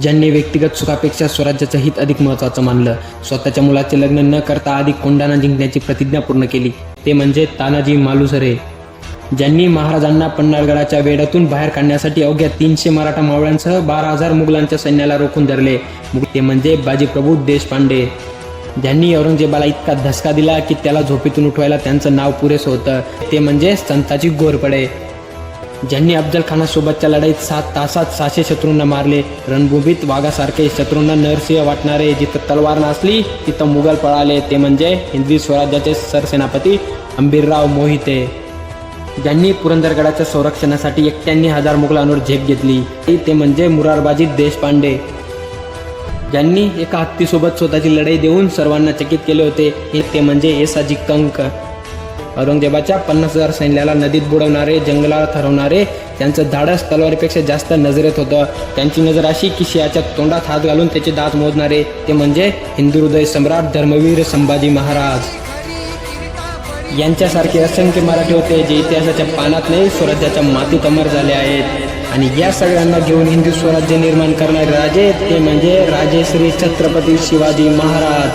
ज्यांनी व्यक्तिगत सुखापेक्षा स्वराज्याचं हित अधिक महत्त्वाचं मानलं. स्वतःच्या मुलाचे लग्न न करता आधी कोंडाना जिंकण्याची प्रतिज्ञा पूर्ण केली. ते म्हणजे तानाजी मालुसरे. ज्यांनी महाराजांना पन्नाळगडाच्या वेडातून बाहेर काढण्यासाठी अवघ्या तीनशे मराठा मावळ्यांसह बारा हजार मुघलांच्या सैन्याला रोखून धरले. ते म्हणजे बाजीप्रभू देशपांडे. ज्यांनी औरंगजेबाला इतका धसका दिला की त्याला झोपेतून उठवायला त्यांचं नाव पुरेसं होतं. ते म्हणजे संताची गोरपडे. ज्यांनी अफजल खानासोबतच्या लढाईत सात तासात सहाशे शत्रूंना मारले. रणभूमीत वाघासारखे शत्रूंना नरसिंह वाटणारे जिथं तलवार नसली तिथं मुघल पळाले. ते म्हणजे हिंदवी स्वराज्याचे सरसेनापती अंबीरराव मोहिते. ज्यांनी पुरंदरगडाच्या संरक्षणासाठी एकट्यांनी हजार मुघलांवर झेप घेतली. ते म्हणजे मुरारबाजी देशपांडे. ज्यांनी एका हत्तीसोबत स्वतःची लढाई देऊन सर्वांना चकित केले होते हे ते म्हणजे एसाजी कंक. औरंगजेबाच्या पन्नास हजार सैन्याला नदीत बुडवणारे जंगलात हरवणारे त्यांचं धाडस तलवारीपेक्षा जास्त नजरेत होतं. त्यांची नजर अशी की शियाच्या तोंडात हात घालून त्याचे दात मोजणारे. ते म्हणजे हिंदू हृदय सम्राट धर्मवीर संभाजी महाराज. यांच्यासारखे असंख्य मराठी होते जे इतिहासाच्या पानात नाही स्वराज्याच्या मातीत अमर झाले आहेत. आणि या सगळ्यांना घेऊन हिंदू स्वराज्य निर्माण करणारे राजे ते म्हणजे राजे श्री छत्रपती शिवाजी महाराज.